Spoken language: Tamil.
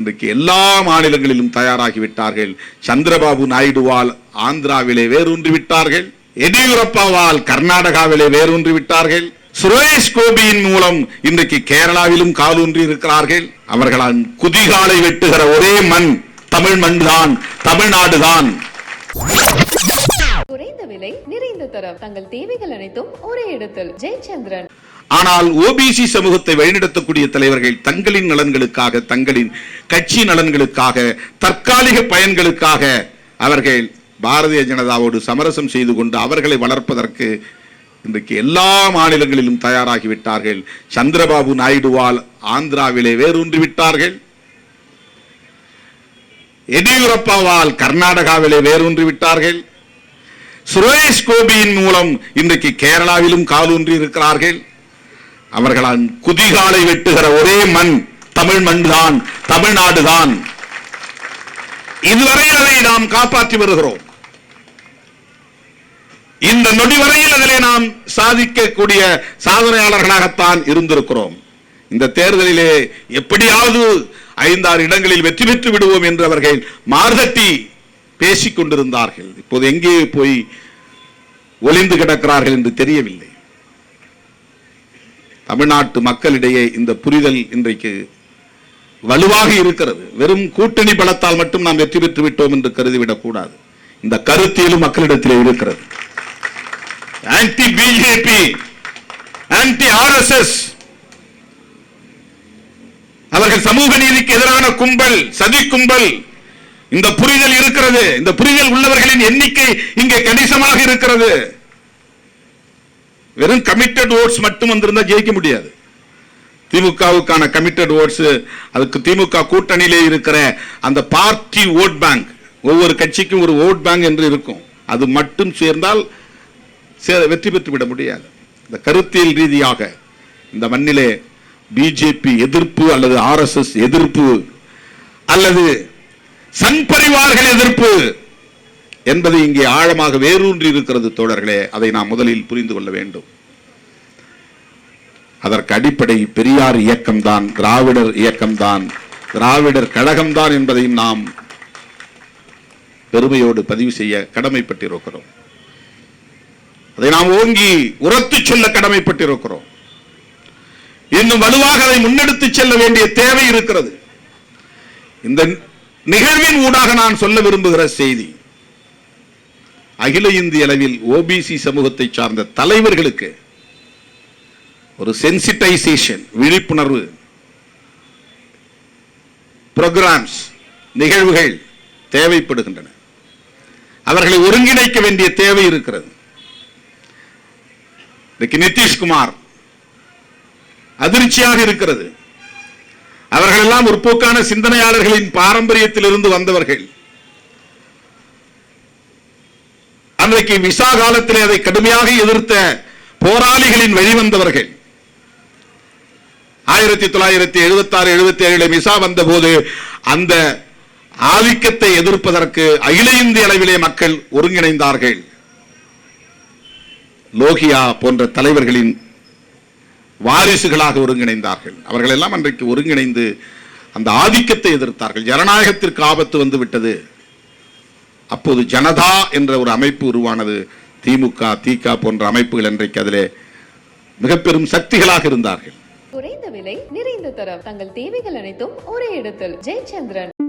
இன்றைக்கு எல்லா மாநிலங்களிலும் தயாராகிவிட்டார்கள். சந்திரபாபு நாயுடுவால் ஆந்திராவிலே வேரூன்றி விட்டார்கள். எடியூரப்பாவால் கர்நாடகாவிலே வேரூன்றி விட்டார்கள். சுரேஷ் கோபியின் மூலம் இன்றைக்கு கேரளாவிலும் காலூன்றி இருக்கிறார்கள். அவர்களால் குதிகாலை வெட்டுகிற ஒரே மண் தமிழ் மண் தான் தமிழ்நாடு குறைந்த விலை நிறைந்த தரம். தங்கள் தேவைகள் அனைத்தும் ஒரே இடத்தில். ஜெயச்சந்திரன். ஆனால் ஓபிசி சமூகத்தை வழிநடத்தக்கூடிய தலைவர்கள் தங்களின் நலன்களுக்காக தங்களின் கட்சி நலன்களுக்காக தற்காலிக பயன்களுக்காக அவர்கள் பாரதிய ஜனதாவோடு சமரசம் செய்து கொண்டு அவர்களை வளர்ப்பதற்கு இன்றைக்கு எல்லா மாநிலங்களிலும் தயாராகிவிட்டார்கள் சந்திரபாபு நாயுடுவால் ஆந்திராவிலே வேரூன்றி விட்டார்கள். எடியூரப்பாவால் கர்நாடகாவிலே வேரூன்றி விட்டார்கள். சுரேஷ் கோபியின் மூலம் இன்றைக்கு கேரளாவிலும் காலூன்றி இருக்கிறார்கள். அவர்களால் குதிகாலை வெட்டுகிற ஒரே மண் தமிழ் மண் தான் தமிழ்நாடு தான் இதுவரை அதை நாம் காப்பாற்றி வருகிறோம். இந்த நொடி வரையில் அதிலே நாம் சாதிக்கக்கூடிய சாதனையாளர்களாகத்தான் இருந்திருக்கிறோம். இந்த தேர்தலிலே எப்படியாவது ஐந்தாறு இடங்களில் வெற்றி பெற்று விடுவோம் என்று அவர்கள் மார்தட்டி பேசிக் கொண்டிருந்தார்கள் இப்போது எங்கே போய் ஒளிந்து கிடக்கிறார்கள் என்று தெரியவில்லை. தமிழ்நாட்டு மக்களிடையே இந்த புரிதல் இன்றைக்கு வலுவாக இருக்கிறது. வெறும் கூட்டணி பலத்தால் மட்டும் நாம் வெற்றி பெற்று விட்டோம் என்று கருதிவிடக் கூடாது. இந்த கருத்தியலும் மக்களிடத்திலே இருக்கிறது. ஆன்டி பிஜேபி ஆன்டி ஆர்எஸ்எஸ் அவர்கள் சமூக நீதிக்கு எதிரான கும்பல் சதி கும்பல். இந்த புரிதல் இருக்கிறது. இந்த புரிதல் உள்ளவர்களின் எண்ணிக்கை இங்கே கணிசமாக இருக்கிறது. வெறும் கமிட்டட் ஓட்ஸ் மட்டும் வந்திருந்தா ஜெயிக்க முடியாது. திமுகவுக்கான கமிட்டட் ஓட்ஸ் அதுக்கு திமுக கூட்டணியிலே இருக்கிற அந்த பார்ட்டி ஓட் பேங்க் ஒவ்வொரு கட்சிக்கும் ஒரு ஓட் பேங்க் என்று இருக்கும். அது மட்டும் சேர்ந்தால் சே- வெற்றி பெற்று விட முடியாது. இந்த கருத்தியல் ரீதியாக இந்த மண்ணிலே பிஜேபி எதிர்ப்பு அல்லது ஆர்எஸ்எஸ் எதிர்ப்பு அல்லது சங் பரிவார்கள் எதிர்ப்பு என்பது இங்கே ஆழமாக வேரூன்றி இருக்கிறது தோழர்களே அதை நாம் முதலில் புரிந்து கொள்ள வேண்டும். அதற்கு அடிப்படை பெரியார் இயக்கம்தான் திராவிடர் இயக்கம்தான். திராவிடர் கழகம்தான் என்பதையும் நாம் பெருமையோடு பதிவு செய்ய கடமைப்பட்டிருக்கிறோம். அதை நாம் ஓங்கி உரத்து சொல்ல கடமைப்பட்டிருக்கிறோம். இன்னும் வலுவாக அதை முன்னெடுத்து செல்ல வேண்டிய தேவை இருக்கிறது. இந்த நிகழ்வின் ஊடாக நான் சொல்ல விரும்புகிற செய்தி அகில இந்திய அளவில் ஓபிசி சமூகத்தை சார்ந்த தலைவர்களுக்கு ஒரு சென்சிட்டைசேஷன் விழிப்புணர்வு புரோகிராம்ஸ் நிகழ்வுகள் தேவைப்படுகின்றன. அவர்களை ஒருங்கிணைக்க வேண்டிய தேவை இருக்கிறது. இன்னைக்கு நிதிஷ்குமார் அதிர்ச்சியாக இருக்கிறது. அவர்கள் எல்லாம் முற்போக்கான சிந்தனையாளர்களின் பாரம்பரியத்தில் இருந்து வந்தவர்கள். அன்றைக்கு விசா காலத்திலே அதை கடுமையாக எதிர்த்த போராளிகளின் வெளிவந்தவர்கள். ஆயிரத்தி தொள்ளாயிரத்தி எழுபத்தி ஆறு எழுபத்தி ஏழு மிசா வந்தபோது அந்த ஆதிக்கத்தை எதிர்ப்பதற்கு அகில இந்திய அளவிலே மக்கள் ஒருங்கிணைந்தார்கள். லோகியா போன்ற தலைவர்களின் வாரிசுகளாக ஒருங்கிணைந்தார்கள். அவர்கள் எல்லாம் அன்றைக்கு ஒருங்கிணைந்து அந்த ஆதிக்கத்தை எதிர்த்தார்கள். ஜனநாயகத்திற்கு ஆபத்து வந்து விட்டது அப்போது ஜனதா என்ற ஒரு அமைப்பு உருவானது. திமுக திக போன்ற அமைப்புகள் இன்றைக்கு அதிலே மிக பெரும் சக்திகளாக இருந்தார்கள். குறைந்த விலை நிறைந்த தரம். தங்கள் தேவைகள் அனைத்தும் ஒரே இடத்தில். ஜெயச்சந்திரன்.